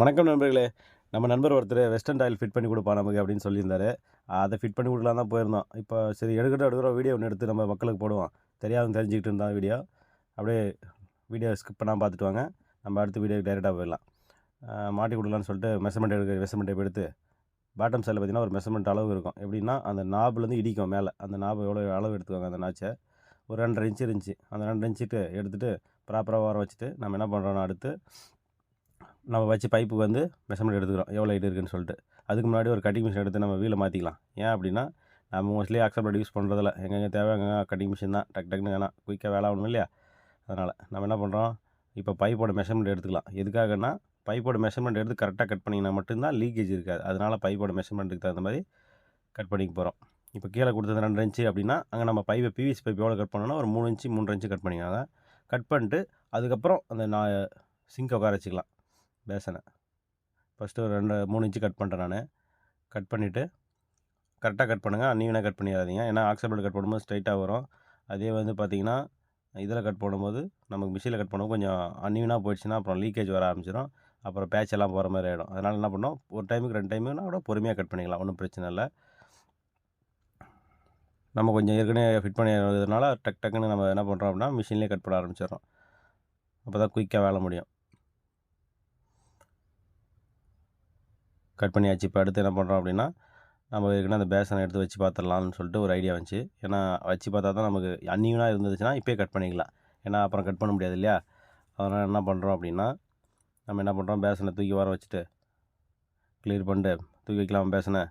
வணக்கம் நண்பர்களே. நம்ம நண்பர் ஒருத்தர் வெஸ்டர்ன் டாயில் ஃபிட் பண்ணி கொடுப்பா நமக்கு அப்படின்னு சொல்லியிருந்தாரு. அதை ஃபிட் பண்ணி கொடுக்கலாம் தான் போயிருந்தோம். இப்போ சரி எடுக்கட்டும் எடுக்கிறோம் வீடியோ ஒன்று எடுத்து நம்ம மக்களுக்கு போடுவோம். தெரியாதுன்னு தெரிஞ்சுக்கிட்டு இருந்தால் வீடியோ. அப்படியே வீடியோ ஸ்கிப் பண்ணாமல் பார்த்துட்டு வாங்க. நம்ம அடுத்த வீடியோக்கு டைரெக்டாக போயிடலாம். மாட்டி கொடுக்கலான்னு சொல்லிட்டு மெஷர்மெண்ட் எடுக்க மெஷர்மெண்ட் டேப் எடுத்து பாட்டம் சைடில் பார்த்திங்கன்னா ஒரு மெஷர்மெண்ட் அளவு இருக்கும். எப்படின்னா அந்த நாப்லேருந்து இடிக்கும் மேலே. அந்த நாப் எவ்வளோ அளவு எடுத்துக்கோங்க அந்த நாச்சை ஒரு ரெண்டரை இன்ச்சு இருந்துச்சு. அந்த ரெண்டரை இன்ச்சுட்டு எடுத்துகிட்டு ப்ராப்பராக ஓரம் வச்சுட்டு நம்ம என்ன பண்ணுறோன்னா அடுத்து நம்ம வச்சு பைப்புக்கு வந்து மெஷர்மெண்ட் எடுத்துக்கிறோம். எவ்வளோ ஹைட் இருக்குன்னு சொல்லிட்டு. அதுக்கு முன்னாடி ஒரு கட்டிங் மிஷின் எடுத்து நம்ம வீலை மாற்றிக்கலாம் ஏன் அப்படின்னா நம்ம மோஸ்ட்லி அக்சப்ட் யூஸ் பண்ணுறதில்ல எங்கெங்கே தேவை எங்கே கட்டிங் மிஷின் தான். டக் டக்குன்னு வேணாம். குயிக்காக வேலை ஆகணும் இல்லையா? அதனால் நம்ம என்ன பண்ணுறோம் இப்போ பைப்போட மெஷர்மெண்ட் எடுத்துக்கலாம். எதுக்காகன்னா பைப்போட மெஷர்மெண்ட் எடுத்து கரெக்டாக கட் பண்ணிங்கன்னா மட்டும்தான் லீக்கேஜ் இருக்காது. அதனால் பைப்போட மெஷர்மெண்ட்டுக்கு தகுந்த மாதிரி கட் பண்ணிக்க போகிறோம் இப்போ கீழே கொடுத்தது ரெண்டு இன்ச்சு அப்படின்னா அங்கே நம்ம பைப்பை பிவிசி பைப் எவ்வளோ கட் பண்ணோன்னா ஒரு மூணு இன்ச்சு மூன்று இன்ச்சு கட் பண்ணிக்கலாம். கட் பண்ணிட்டு அதுக்கப்புறம் அந்த நான் சிங்கை உட்கார வச்சுக்கலாம். பேசனை ஃபஸ்ட்டு ஒரு ரெண்டு மூணு இன்ச்சு கட் பண்ணிட்டேன் நான். கட் பண்ணிவிட்டு கரெக்டாக கட் பண்ணுங்கள் அன்னீவனாக கட் பண்ணிடாதீங்க. ஏன்னா ஆக்சபிள் கட் பண்ணும்போது ஸ்ட்ரைட்டாக வரும். அதே வந்து பார்த்திங்கன்னா இதில் கட் பண்ணும்போது நமக்கு மிஷினில் கட் பண்ணும்போது கொஞ்சம் அன்னீவனாக போயிடுச்சுன்னா அப்புறம் லீக்கேஜ் வர ஆரம்பிச்சிடும் அப்புறம் பேட்ச் எல்லாம் போகிற மாதிரி ஆகிடும் அதனால் என்ன பண்ணோம்? ஒரு டைமுக்கு ரெண்டு டைமுக்குனா கூட பொறுமையாக கட் பண்ணிக்கலாம். ஒன்றும் பிரச்சனை இல்லை. நம்ம கொஞ்சம் ஏற்கனவே ஃபிட் பண்ணிடுறதுனால டக் டக்குன்னு நம்ம என்ன பண்ணுறோம் அப்படின்னா மிஷின்லேயே கட் பண்ண ஆரம்பிச்சிடறோம். அப்போ தான் குயிக்காக வேலை முடியும். கட் பண்ணியாச்சு. இப்போ அடுத்து என்ன பண்ணுறோம் அப்படின்னா நம்ம ஏற்கனவே அந்த பேசனை எடுத்து வச்சு பார்த்துடலாம்னு சொல்லிட்டு ஒரு ஐடியா வந்துச்சு. ஏன்னா வச்சு பார்த்தா தான் நமக்கு அன்னியூனாக இருந்துச்சுன்னா இப்போயே கட் பண்ணிக்கலாம். ஏன்னா அப்புறம் கட் பண்ண முடியாது இல்லையா? அதனால் என்ன பண்ணுறோம் அப்படின்னா நம்ம என்ன பண்ணுறோம் பேசனை தூக்கி வர வச்சுட்டு கிளியர் பண்ணிட்டு தூக்கி வைக்கலாம் பேசனை.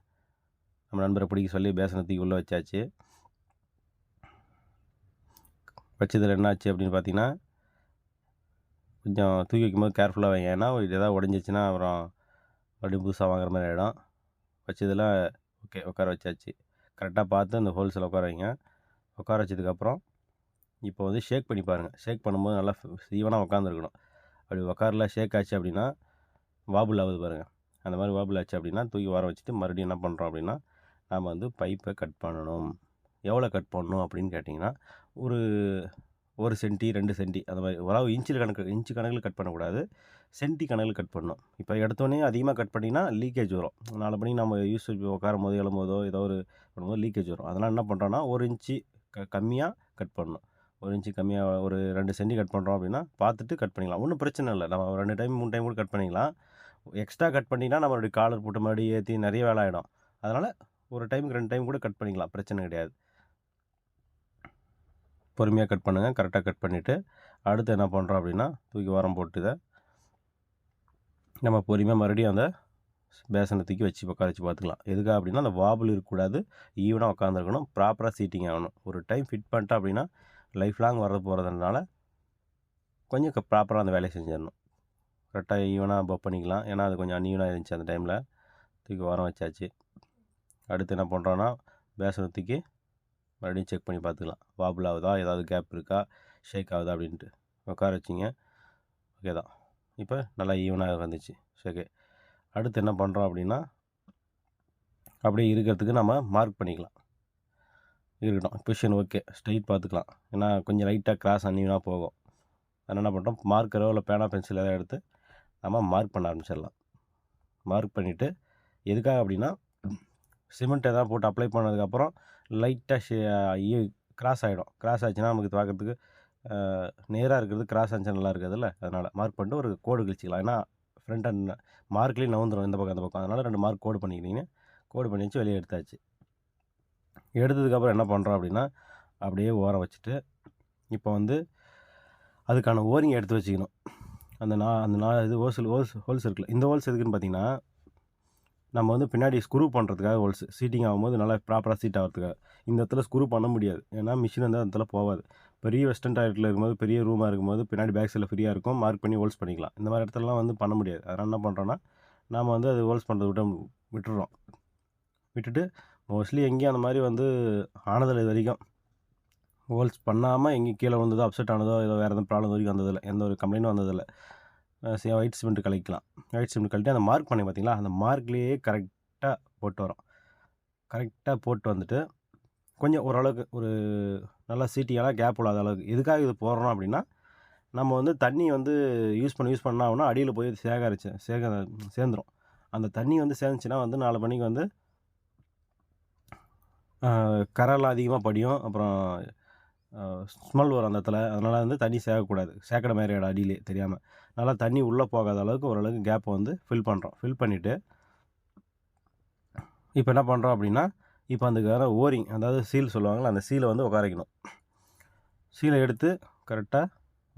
நம்ம நண்பரை பிடிக்க சொல்லி பேசனை தூக்கி உள்ளே வச்சாச்சு. வச்சதில் என்னாச்சு அப்படின்னு பார்த்தீங்கன்னா கொஞ்சம் தூக்கி வைக்கும்போது கேர்ஃபுல்லாக வைங்க. ஏன்னா ஏதாவது எதாவது உடஞ்சிச்சின்னா அப்புறம் மறுபடியும் புதுசாக வாங்குற மாதிரி ஆகிடும் வச்சதெல்லாம் ஓகே உட்கார வச்சாச்சு. கரெக்டாக பார்த்து அந்த ஹோல்ஸில் உட்கார வைங்க. உட்கார வச்சதுக்கப்புறம் இப்போ வந்து ஷேக் பண்ணி பாருங்கள் ஷேக் பண்ணும்போது நல்லா ஈவனாக உட்காந்துருக்கணும் அப்படி உட்காரில் ஷேக் ஆச்சு அப்படின்னா வாபுல் ஆகுது பாருங்கள் அந்த மாதிரி வாபுல் ஆச்சு அப்படின்னா தூக்கி வர வச்சுட்டு மறுபடியும் என்ன பண்ணுறோம் அப்படின்னா நாம் வந்து பைப்பை கட் பண்ணணும். எவ்வளோ கட் பண்ணணும் அப்படின்னு கேட்டிங்கன்னா ஒரு ஒரு சென்டி ரெண்டு சென்டி அந்த மாதிரி. ஓரளவு இன்ச்சில் கணக்கு இன்ச்சு கணக்கில் கட் பண்ணக்கூடாது. சென்டி கணக்கில் கட் பண்ணணும். இப்போ எடுத்தோடனே அதிகமாக கட் பண்ணிங்கன்னா லீக்கேஜ் வரும். நாலு மணிக்கு நம்ம யூஸ் உட்காரும் போது எழும்போதோ ஏதோ ஒரு பண்ணும்போது லீக்கேஜ் வரும். அதனால் என்ன பண்ணுறோன்னா ஒரு இன்ச்சு க கம்மியாக கட் பண்ணணும். ஒரு இன்ச்சு கம்மியாக ஒரு ரெண்டு சென்டி கட் பண்ணுறோம் அப்படின்னா பார்த்துட்டு கட் பண்ணிக்கலாம். ஒன்றும் பிரச்சனை இல்லை. நம்ம ரெண்டு டைம் மூணு டைம் கூட கட் பண்ணிக்கலாம். எக்ஸ்ட்ரா கட் பண்ணிங்கன்னா நம்ம காலர் போட்டு மறுபடியும் ஏற்றி நிறைய வேலை ஆகிடும் அதனால் ஒரு டைமுக்கு ரெண்டு டைம் கூட கட் பண்ணிக்கலாம். பிரச்சனை கிடையாது. பொறுமையாக கட் பண்ணுங்கள் கரெக்டாக கட் பண்ணிவிட்டு அடுத்து என்ன பண்ணுறோம் அப்படின்னா தூக்கி உரம் போட்டு இதை நம்ம பொறுமையாக மறுபடியும் அந்த பேசனை தூக்கி வச்சு உட்கார வச்சு பார்த்துக்கலாம். எதுக்காக அப்படின்னா அந்த வாபிள் இருக்கக்கூடாது. ஈவனாக உட்காந்துருக்கணும் ப்ராப்பராக சீட்டிங் ஆகணும். ஒரு டைம் ஃபிட் பண்ணிட்டா அப்படின்னா லைஃப் லாங் வர போகிறதுனால கொஞ்சம் ப்ராப்பராக அந்த வேலையை செஞ்சிடணும். கரெக்டாக ஈவனாக பப் பண்ணிக்கலாம். ஏன்னா அது கொஞ்சம் அன்ஈவனாக இருந்துச்சு அந்த டைமில் தூக்கி உரம் வச்சாச்சு. அடுத்து என்ன பண்ணுறோன்னா பேசனை தூக்கி மறுபடியும் செக் பண்ணி பார்த்துக்கலாம். வாபிள் ஆகுதா? ஏதாவது கேப் இருக்கா? ஷேக் ஆகுதா? அப்படின்ட்டு. உட்கார வச்சிங்க. ஓகே தான். இப்போ நல்லா ஈவனாக வந்துச்சு. ஓகே அடுத்து என்ன பண்ணுறோம் அப்படின்னா அப்படியே இருக்கிறதுக்கு நம்ம மார்க் பண்ணிக்கலாம். இருக்கட்டும். பொசிஷன் ஓகே ஸ்ட்ரைட் பார்த்துக்கலாம். ஏன்னா கொஞ்சம் லைட்டாக கிராஸ் அன்னிவனாக போகும். அதனால் என்ன பண்ணுறோம் மார்க்கரோ இல்லை பேனா பென்சில் எதாவது எடுத்து நம்ம மார்க் பண்ண ஆரம்பிச்சிடலாம். மார்க் பண்ணிவிட்டு எதுக்காக அப்படின்னா சிமெண்ட் எதாவது போட்டு அப்ளை பண்ணதுக்கப்புறம் லைட்டாக ஷே கிராஸ் ஆகிடும் கிராஸ் ஆச்சுன்னா நமக்கு பார்க்குறதுக்கு நேராக இருக்கிறது கிராஸ் ஆச்சு நல்லா இருக்காதுல்ல அதனால் மார்க் பண்ணிட்டு ஒரு கோடு கிழிச்சிக்கலாம் ஏன்னா ஃப்ரண்ட் அண்ட் மார்க்லேயும் நவுந்துடும் இந்த பக்கம் அந்த பக்கம் அதனால் ரெண்டு மார்க் கோடு பண்ணிக்கிட்டீங்க கோடு பண்ணி வச்சு வெளியே எடுத்தாச்சு எடுத்ததுக்கப்புறம் என்ன பண்ணுறோம் அப்படின்னா அப்படியே ஓரம் வச்சுட்டு இப்போ வந்து அதுக்கான ஓரிங் எடுத்து வச்சுக்கணும் அந்த நா அந்த நா இது ஹோல்சேல் ஹோல்ஸ் ஹோல்ஸ் இருக்குல்ல இந்த ஹோல்ஸ் எதுக்குன்னு பார்த்தீங்கன்னா நம்ம வந்து பின்னாடி ஸ்க்ரூ பண்ணுறதுக்காக ஒரு சீட்டிங் ஆகும்போது நல்லா ப்ராப்பராக சீட் ஆகிறதுக்காக. இந்த இடத்துல ஸ்க்ரூ பண்ண முடியாது. ஏன்னா மிஷின் வந்து அந்த இடத்துல போகாது. பெரிய வெஸ்டர்ன் டாய்லெட்டில் இருக்கும்போது பெரிய ரூமாக இருக்கும்போது பின்னாடி பேக் சைடில் ஃப்ரீயாக இருக்கும். மார்க் பண்ணி ஹோல்ஸ் பண்ணிக்கலாம். இந்த மாதிரி இடத்துலலாம் வந்து பண்ண முடியாது. அதனால் என்ன பண்ணுறோன்னா நாம் வந்து அது ஹோல்ஸ் பண்ணுறது விட்டு விட்டுறோம் விட்டுட்டு மோஸ்ட்லி எங்கேயும் அந்த மாதிரி வந்து ஆனதில் இது வரைக்கும். ஹோல்ஸ் பண்ணாமல் எங்கேயும் கீழே வந்ததோ அப்செட் ஆனதோ ஏதோ வேறு எதுவும் ப்ராப்ளம் வரைக்கும் வந்ததில்லை. எந்த ஒரு கம்ப்ளைண்ட்டும் வந்ததில்லை. ஒயிட் சிமெண்ட் கழிக்கலாம் ஒயிட் சிமெண்ட் கழட்டி அந்த மார்க் பண்ணி பார்த்தீங்களா? அந்த மார்க்லேயே கரெக்டாக போட்டு வரோம். கரெக்டாக போட்டு வந்துட்டு கொஞ்சம் ஓரளவுக்கு ஒரு நல்லா சீட்டியெல்லாம் கேப் இல்லாத அளவுக்கு எதுக்காக இது போடுறோம் அப்படின்னா நம்ம வந்து தண்ணி வந்து யூஸ் பண்ண யூஸ் பண்ணாங்கன்னா அடியில் போய் சேகரிச்சு சேக சேர்ந்துரும். அந்த தண்ணி வந்து சேர்ந்துச்சுன்னா வந்து நாலு மணிக்கு வந்து கரெல்லாம் அதிகமாக படியும். அப்புறம் ஸ்மெல் வரும் அந்த இடத்துல. அதனால் வந்து தண்ணி சேர்க்கக்கூடாது சேக்கடை மாதிரி இடம் அடியிலே தெரியாமல் நல்லா தண்ணி உள்ளே போகாத அளவுக்கு ஓரளவுக்கு கேப்பை வந்து ஃபில் பண்ணுறோம் ஃபில் பண்ணிவிட்டு இப்போ என்ன பண்ணுறோம் அப்படின்னா இப்போ அதுக்கான ஓரிங் அதாவது சீல் சொல்லுவாங்கள்ல அந்த சீலை வந்து உட்கார வைக்கணும். சீலை எடுத்து கரெக்டாக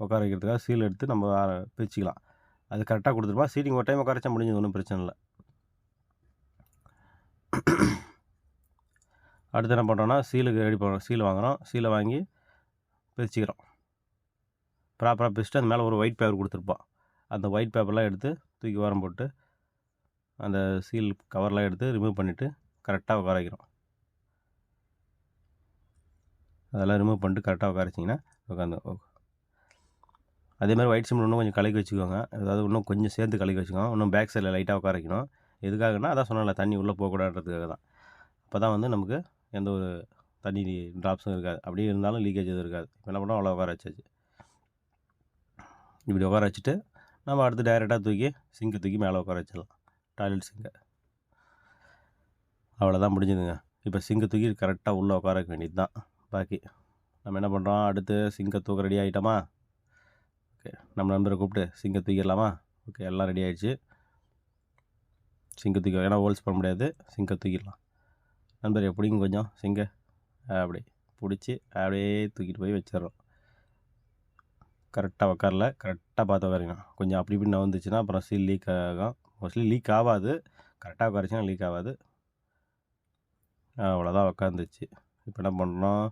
உட்கார வைக்கிறதுக்காக சீல் எடுத்து நம்ம பிரிச்சுக்கலாம். அது கரெக்டாக கொடுத்துருப்பா சீட்டிங் ஒரு டைம் உட்காரச்சா முடிஞ்சது ஒன்றும் பிரச்சனை இல்லை. அடுத்து என்ன பண்ணுறோன்னா சீலுக்கு ரெடி பண்ணுறோம் சீல் வாங்குகிறோம் சீலை வாங்கி பிரிச்சுக்கிறோம். ப்ராப்பராக பிரிச்சுட்டு அந்த மேலே ஒரு ஒயிட் பேப்பர் கொடுத்துருப்பான் அந்த ஒயிட் பேப்பர்லாம் எடுத்து தூக்கி ஓரம் போட்டு அந்த சீல் கவர்லாம் எடுத்து ரிமூவ் பண்ணிவிட்டு கரெக்டாக உட்கார வைக்கிறோம் அதெல்லாம் ரிமூவ் பண்ணிட்டு கரெக்டாக உட்கார வச்சிங்கன்னா உட்காந்து அதே மாதிரி ஒயிட் சிமெண்ட் இன்னும் கொஞ்சம் கலக்கி வச்சுக்கோங்க. அதாவது இன்னும் கொஞ்சம் சேர்த்து கலக்கி வச்சுக்கோங்க. இன்னும் பேக் சைடில் லைட்டாக உட்கார வைக்கணும் எதுக்காகனா அதான் சொன்னால தண்ணி உள்ளே போகக்கூடாதுன்றதுக்காக தான். அப்போ தான் வந்து நமக்கு எந்த ஒரு தண்ணி ட்ராப்ஸும் இருக்காது. அப்படியே இருந்தாலும் லீக்கேஜ் எதுவும் இருக்காது. என்ன பண்ணோம்? அவ்வளோ உட்கார வச்சாச்சு. இப்படி உட்கார வச்சுட்டு நம்ம அடுத்து டைரெக்டாக தூக்கி சிங்கை தூக்கி மேலே உட்கார வச்சிடலாம். டாய்லெட் சிங்கை அவ்வளோதான் முடிஞ்சுதுங்க. இப்போ சிங்கை தூக்கி கரெக்டாக உள்ளே உட்கார வைக்க வேண்டியது தான் பாக்கி நம்ம என்ன பண்ணுறோம் அடுத்து சிங்கை தூக்க ரெடி ஆகிட்டோமா ஓகே நம்ம நண்பரை கூப்பிட்டு சிங்கை தூக்கிடலாமா? ஓகே எல்லாம் ரெடி ஆகிடுச்சு சிங்கை தூக்கி ஏன்னா ஹோல்ஸ் பண்ண முடியாது. சிங்கை தூக்கிடலாம். நண்பர் எப்படிங்க கொஞ்சம் சிங்கை அப்படி பிடிச்சி அப்படியே தூக்கிட்டு போய் வச்சிடுறோம். கரெக்டாக உட்காரல கரெக்டாக பார்த்து உட்காரிக்கணும் கொஞ்சம் அப்படி இப்படி நவந்துச்சுன்னா அப்புறம் சீல் லீக் ஆகும். மோஸ்ட்லி லீக் ஆகாது. கரெக்டாக உட்காரிச்சுன்னா லீக் ஆகாது. அவ்வளோதான் உக்காந்துச்சு. இப்போ என்ன பண்ணுறோம்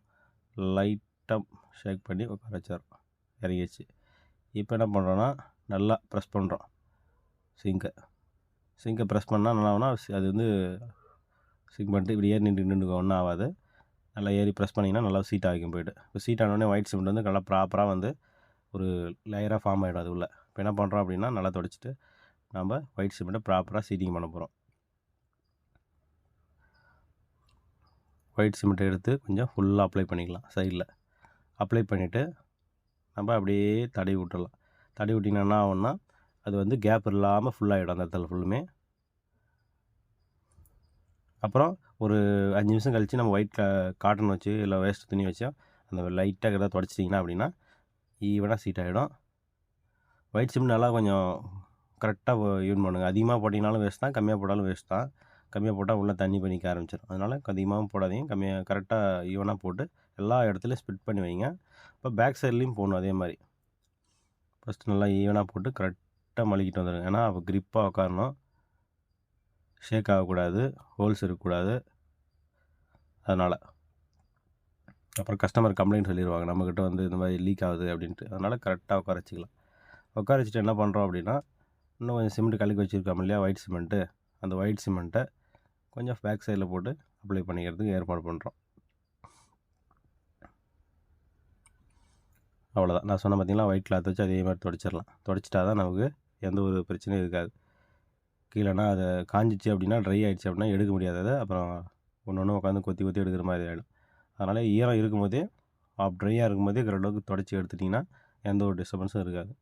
லைட்டாக ஷேக் பண்ணி உட்கார வச்சிடறோம் இறங்கிடுச்சு இப்போ என்ன பண்ணுறோன்னா நல்லா ப்ரெஸ் பண்ணுறோம் சிங்கை சிங்கை ப்ரெஸ் பண்ணால் நல்லா ஆகும்னா அது வந்து சிங்க் பண்ணிட்டு இப்படி ஏறி நின்று நின்று ஒன்றும் ஆகாது. நல்லா ஏறி ப்ரெஸ் பண்ணிங்கன்னா நல்லா சீட் ஆகிக்கும் போய்ட்டு. இப்போ சீட் ஆனோடனே ஒயிட் சிமெண்ட் வந்து நல்லா ப்ராப்பராக வந்து ஒரு லேயராக ஃபார்ம் ஆகிடும் அது உள்ள இப்போ என்ன பண்ணுறோம் அப்படின்னா நல்லா தொடச்சிட்டு நம்ம ஒயிட் சிமெண்ட்டை ப்ராப்பராக சீட்டிங் பண்ண போகிறோம் ஒயிட் சிமெண்ட்டை எடுத்து கொஞ்சம் ஃபுல்லாக அப்ளை பண்ணிக்கலாம் சைடில் அப்ளை பண்ணிவிட்டு நம்ம அப்படியே தடவி விட்டுடலாம் தடவி விட்டிங்கன்னா என்ன ஆகும்னா அது வந்து கேப் இல்லாமல் ஃபுல்லாகிடும் அந்த இடத்துல ஃபுல்லுமே அப்புறம் ஒரு அஞ்சு நிமிஷம் கழித்து நம்ம ஒயிட் காட்டன் வச்சு இல்லை வேஸ்ட் துணி வச்சா அந்த லைட்டாக கிட்ட தொடச்சிட்டிங்கன்னா அப்படின்னா ஈவனாக சீட் ஆகிடும் ஒயிட் சிமெண்ட் நல்லா கொஞ்சம் கரெக்டாக யூன் பண்ணுங்கள் அதிகமாக போட்டிங்கனாலும் வேஸ்ட் தான் கம்மியாக போட்டாலும் வேஸ்ட் தான். கம்மியாக போட்டால் உள்ளே தண்ணி பண்ணிக்க ஆரம்பிச்சிடும் அதனால் அதிகமாகவும் போடாதீங்க. கம்மியாக கரெக்டாக ஈவனாக போட்டு எல்லா இடத்துலையும் ஸ்ப்ளிட் பண்ணி வைங்க. இப்போ பேக் சைட்லேயும் போடணும் அதே மாதிரி. ஃபஸ்ட்டு நல்லா ஈவனாக போட்டு கரெக்டாக மலிக்கிட்டு வந்துடுங்க ஏன்னா அப்போ க்ரிப்பாக உட்காரணும் ஷேக் ஆகக்கூடாது. ஹோல்ஸ் இருக்கக்கூடாது. அதனால். அப்புறம் கஸ்டமர் கம்ப்ளைண்ட் சொல்லிடுவாங்க நம்மக்கிட்ட வந்து இந்த மாதிரி லீக் ஆகுது அப்படின்ட்டு. அதனால் கரெக்டாக உட்கார வச்சுக்கலாம். உட்கார வச்சுட்டு என்ன பண்ணுறோம் அப்படின்னா இன்னும் கொஞ்சம் சிமெண்ட் கலக்கி வச்சுருக்கோம் இல்லையா? ஒயிட் சிமெண்ட்டு அந்த ஒயிட் சிமெண்ட்டை கொஞ்சம் பேக் சைடில் போட்டு அப்ளை பண்ணிக்கிறதுக்கு ஏற்பாடு பண்ணுறோம் அவ்வளோதான் நான் சொன்ன பார்த்தீங்கன்னா ஒயிட் கிளாத் வச்சு அதே மாதிரி தொடச்சிடலாம். தொடச்சிட்டா தான் நமக்கு எந்த ஒரு பிரச்சனையும் இருக்காது. கீழேனா அதை காஞ்சிச்சு அப்படின்னா ட்ரை ஆகிடுச்சு அப்படின்னா எடுக்க முடியாது. அதை அப்புறம் ஒன்று ஒன்று உட்காந்து கொத்தி கொத்தி எடுக்கிற மாதிரி ஆகிடும் அதனால் ஈரம் இருக்கும்போதே ஆஃப் ட்ரையாக இருக்கும்போதே ஓரளவுக்கு தொடச்சி எடுத்துட்டிங்கன்னா எந்த ஒரு டிஸ்டர்பன்ஸும் இருக்காது.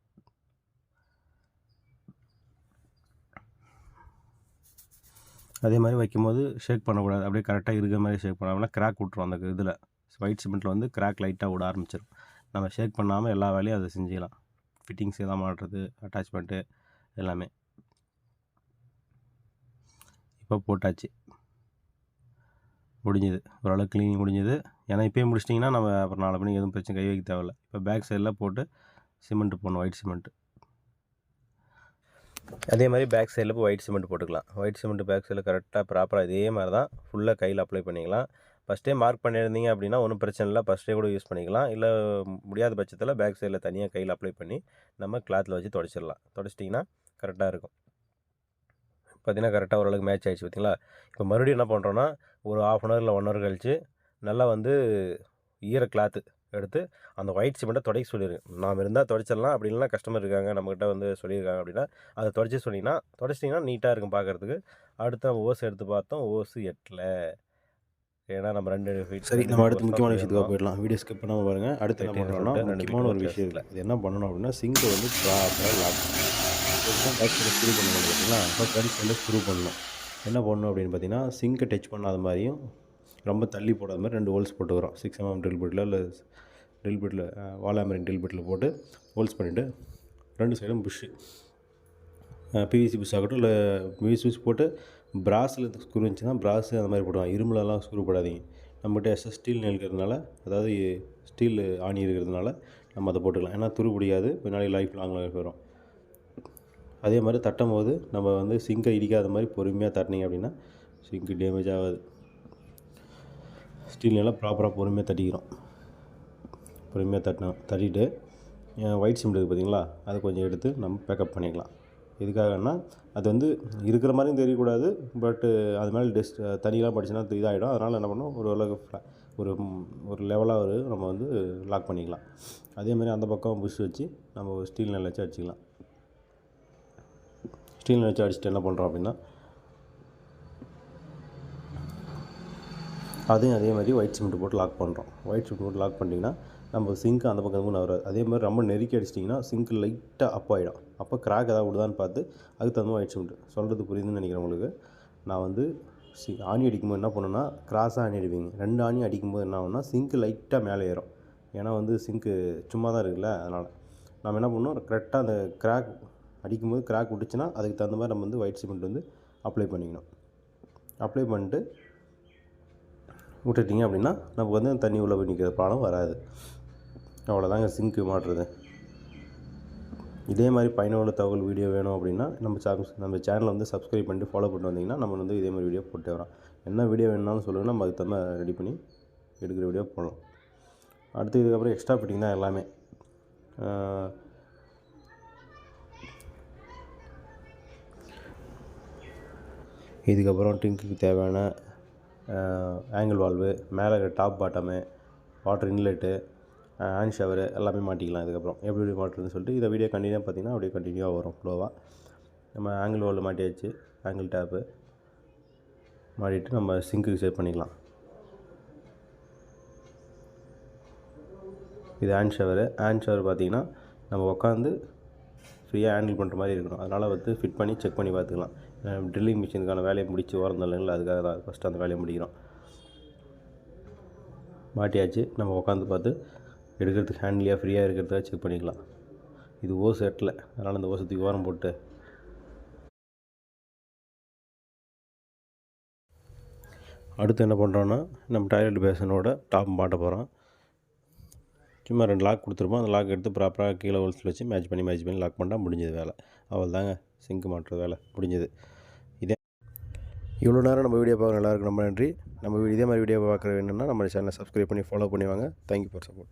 அதே மாதிரி வைக்கும்போது ஷேக் பண்ணக்கூடாது. அப்படியே கரெக்டாக இருக்கிற மாதிரி ஷேக் பண்ணாமல் கிராக் விட்ரும் அந்த இதில். ஒயிட் சிமெண்ட்டில் வந்து கிராக் லைட்டாக விட ஆரம்பிச்சிடும் நம்ம ஷேக் பண்ணாமல் எல்லா வேலையும் அதை செஞ்சிடலாம். ஃபிட்டிங்ஸ் எல்லாம் மாட்டுறது அட்டாச்மெண்ட்டு எல்லாமே. இப்போ போட்டாச்சு. முடிஞ்சுது. ஓரளவு க்ளீனிங் முடிஞ்சுது. ஏன்னா இப்போயே முடிச்சிட்டிங்கன்னா நம்ம அப்புறம் நாலு மணிக்கு எதுவும் பிரச்சனை கை வைக்க தேவையில்ல. இப்போ பேக் சைடில் போட்டு சிமெண்ட்டு போடணும். ஒயிட் சிமெண்ட்டு அதே மாதிரி பேக் சைடில் இப்போ ஒயிட் சிமெண்ட் போட்டுக்கலாம். ஒயிட் சிமெண்ட் பேக் சைடில் கரெக்டாக ப்ராப்பராக இதே மாதிரி தான் ஃபுல்லாக கையில் அப்ளை பண்ணிக்கலாம். ஃபஸ்ட்டே மார்க் பண்ணியிருந்தீங்க அப்படின்னா ஒன்றும் பிரச்சனை இல்லை. ஃபஸ்ட்டே கூட யூஸ் பண்ணிக்கலாம். இல்லை முடியாத பட்சத்தில் பேக் சைடில் தனியாக கையில் அப்ளை பண்ணி நம்ம கிளாத்தில் வச்சு தொடச்சிடலாம். தொடச்சிட்டிங்கன்னா கரெக்டாக இருக்கும். பார்த்தீங்கன்னா கரெக்டாக ஓரளவுக்கு மேட்ச் ஆகிடுச்சு பார்த்தீங்களா? இப்போ மறுபடியும் என்ன பண்ணுறோன்னா ஒரு ஆஃப் அன் ஹவர் இல்லை ஒன் ஹவர் கழித்து நல்லா வந்து ஈர கிளாத்து எடுத்து அந்த ஒயிட் சிமெண்ட்டை துடைக்க சொல்லிடுங்க நாம் இருந்தால் துடைச்சிடலாம். அப்படி இல்லைனா கஸ்டமர் இருக்காங்க நம்மக்கிட்ட வந்து சொல்லியிருக்காங்க அப்படின்னா அதை துடைச்சி சொன்னீங்கன்னா துடைச்சிட்டிங்கன்னா நீட்டாக இருக்கும் பார்க்குறதுக்கு. அடுத்து நம்ம ஓஸ் எடுத்து பார்த்தோம் ஓஸு எட்டல. ஏன்னா நம்ம ரெண்டு ஃபீட் சரி நம்ம அடுத்து முக்கியமான விஷயத்துக்காக போயிடலாம். வீடியோ ஸ்கிப் பண்ணாமல் பாருங்கள் அடுத்து என்ன பண்ணுறோம்னா முக்கியமான ஒரு விஷயம் இல்லை இது என்ன பண்ணணும் அப்படின்னா சிங்கை வந்து ப்ராப்பராக லாக் பேக் சைடில் ஸ்க்ரூ பண்ணணும் பார்த்தீங்களா? ஃப்ரண்ட் சைடில் ஸ்க்ரூ பண்ணணும். என்ன பண்ணணும் அப்படின்னு பார்த்தீங்கன்னா சிங்கை டச் பண்ணாத மாதிரியும் ரொம்ப தள்ளி போடாத மாதிரி ரெண்டு ஹோல்ஸ் போட்டுக்கிறோம் சிக்ஸ் எம்எம் ட்ரில் பிட்டில் இல்லை ட்ரில் பிட்டில் வாலாமரின் ட்ரில் பிட்டில் போட்டு ஹோல்ஸ் பண்ணிவிட்டு ரெண்டு சைடும் புஷ்ஷு பிவிசி புஷ் ஆகட்டும் இல்லை பிவிசி புஷ் போட்டு பிராஸில் ஸ்க்ரூ இருந்துச்சுன்னா பிராஸு அந்த மாதிரி போடுவாங்க இரும்புலலாம் ஸ்க்ரூ போடாதீங்க. நம்மகிட்ட எஸ்எஸ் ஸ்டீல் இருக்கிறதுனால அதாவது ஸ்டீல் ஆணி இருக்கிறதுனால நம்ம அதை போட்டுக்கலாம். ஏன்னா துரு பிடிக்காது. பின்னாடி லைஃப் லாங் லைஃப் வரும். அதே மாதிரி தட்டும் போது நம்ம வந்து சிங்கை இடிக்காத மாதிரி பொறுமையாக தட்டினீங்க அப்படின்னா சிங்க்கு டேமேஜ் ஆகாது. ஸ்டீல் நல்லா ப்ராப்பராக பொறுமையாக தட்டிக்கிறோம். பொறுமையாக தட்டினோம். தட்டிட்டு ஒயிட் சிமெண்ட் இருக்குது பார்த்தீங்களா அதை கொஞ்சம் எடுத்து நம்ம பேக்கப் பண்ணிக்கலாம். எதுக்காகன்னா அது வந்து இருக்கிற மாதிரியும் தெரியக்கூடாது பட்டு அது மேலே டெஸ்ட் தண்ணியெலாம் படிச்சுன்னா இதாகிடும் அதனால் என்ன பண்ணணும்? ஒரு அளவுக்கு ஒரு ஒரு லெவலாக ஒரு நம்ம வந்து லாக் பண்ணிக்கலாம். அதே மாதிரி அந்த பக்கம் புஷ் வச்சு நம்ம ஒரு ஸ்டீல் நெல் வச்சு அடிச்சிக்கலாம். ஸ்டீல் வச்சு அடிச்சுட்டு என்ன பண்ணுறோம் அப்படின்னா அதையும் அதே மாதிரி ஒயிட் சிமெண்ட் போட்டு லாக் பண்ணுறோம் ஒயிட் சிமெண்ட் போட்டு லாக் பண்ணிங்கன்னா நம்ம சிங்க்கு அந்த பக்கம் மூணு வராது அதே மாதிரி ரொம்ப நெருக்கி அடிச்சிட்டிங்கன்னா சிங்க் லைட்டாக அப் ஆகிடும் அப்போ கிராக் ஏதாவது விடுதான்னு பார்த்து அதுக்கு தகுந்த மாதிரி ஒயிட் சிமெண்ட் சொல்கிறது புரியுதுன்னு நினைக்கிறேன் உங்களுக்கு. நான் வந்து சி ஆணி அடிக்கும்போது என்ன பண்ணுன்னா கிராஸாக ஆணி அடிப்பீங்க. ரெண்டு ஆணி அடிக்கும்போது என்ன ஆகும்னா சிங்க்கு லைட்டாக மேலே ஏறும். ஏன்னா வந்து சிங்க்கு சும்மா தான் இருக்குல்ல அதனால். நம்ம என்ன பண்ணணும் கரெக்டாக அந்த கிராக் அடிக்கும்போது கிராக் விட்டுச்சுன்னா அதுக்கு தகுந்த மாதிரி நம்ம வந்து ஒயிட் சிமெண்ட் வந்து அப்ளை பண்ணிக்கணும். அப்ளை பண்ணிட்டு விட்டுட்டிங்க அப்படின்னா நமக்கு வந்து தண்ணி உள்ளே போய் நிற்கிற ப்ராப்ளம் வராது. அவ்வளோதாங்க சிங்க்கு மாட்டுறது. இதே மாதிரி பயனுள்ள தகவல் வீடியோ வேணும் அப்படின்னா நம்ம சா நம்ம சேனலை வந்து சப்ஸ்கிரைப் பண்ணிட்டு ஃபாலோ பண்ணிட்டு வந்தீங்கன்னா நம்ம வந்து இதே மாதிரி வீடியோ போட்டு வரோம். என்ன வீடியோ வேணும்னாலும் சொல்லுங்கள் நம்ம அதுக்கு தகுந்த ரெடி பண்ணி எடுக்கிற வீடியோ போடலாம். அடுத்து இதுக்கப்புறம் எக்ஸ்ட்ரா ஃபிட்டிங் தான் எல்லாமே. இதுக்கப்புறம் டிங்க்குக்கு தேவையான ஆங்கிள் வால்வு மேலே top bottom water inlet hand shower எல்லாமே மாட்டிக்கலாம் இதுக்கப்புறம். எப்படி எப்படி மாட்டுறதுன்னு சொல்லிட்டு இதை வீடியோ கண்டினியூ பார்த்தீங்கன்னா அப்படியே கண்டினியூவாக வரும் ஃப்ளோவாக நம்ம ஆங்கிள் வால்வு மாட்டியாச்சு ஆங்கிள் டேப்பு மாட்டிட்டு நம்ம சிங்க்குக்கு செட் பண்ணிக்கலாம். இது ஹேண்ட் ஷவரு ஹேண்ட் ஷவர் பார்த்தீங்கன்னா நம்ம உட்காந்து ஃப்ரீயாக ஹேண்டில் பண்ணுற மாதிரி இருக்கணும். அதனால் வந்து ஃபிட் பண்ணி செக் பண்ணி பார்த்துக்கலாம். ட்ரில்லிங் மிஷினுக்கான வேலையை முடித்து ஓரம் இல்லைங்களா அதுக்காக தான் ஃபஸ்ட்டு அந்த வேலையை முடிக்கிறோம். மாட்டியாச்சு. நம்ம உட்காந்து பார்த்து எடுக்கிறதுக்கு ஹேண்ட்லியாக ஃப்ரீயாக இருக்கிறதா செக் பண்ணிக்கலாம். இது ஓஸ் எட்டில். அதனால் அந்த ஓசத்துக்கு ஓரம் போட்டு. அடுத்து என்ன பண்ணுறோன்னா நம்ம டாய்லெட் பேசனோட டாப் மாட்ட போகிறோம் சும்மா ரெண்டு லாக் கொடுத்துருப்போம். அந்த லாக் எடுத்து ப்ராப்பராக கீழே ஹோல்ஸில் வச்சு மேட்ச் பண்ணி மேட்ச் பண்ணி லாக் பண்ணால் முடிஞ்சது வேலை. அவள் தாங்க சிங்க் மாட்டுற வேலை. முடிஞ்சது. இவ்வளோ நேரம் நம்ம வீடியோ பார்க்குற எல்லாருக்கும் ரொம்ப நன்றி. நம்ம இதே மாதிரி வீடியோ பார்க்குற வேணும்னா நம்ம சேனலை சப்ஸ்கிரைப் பண்ணி ஃபாலோ பண்ணி வாங்க தேங்க்யூ ஃபார் சப்போர்ட்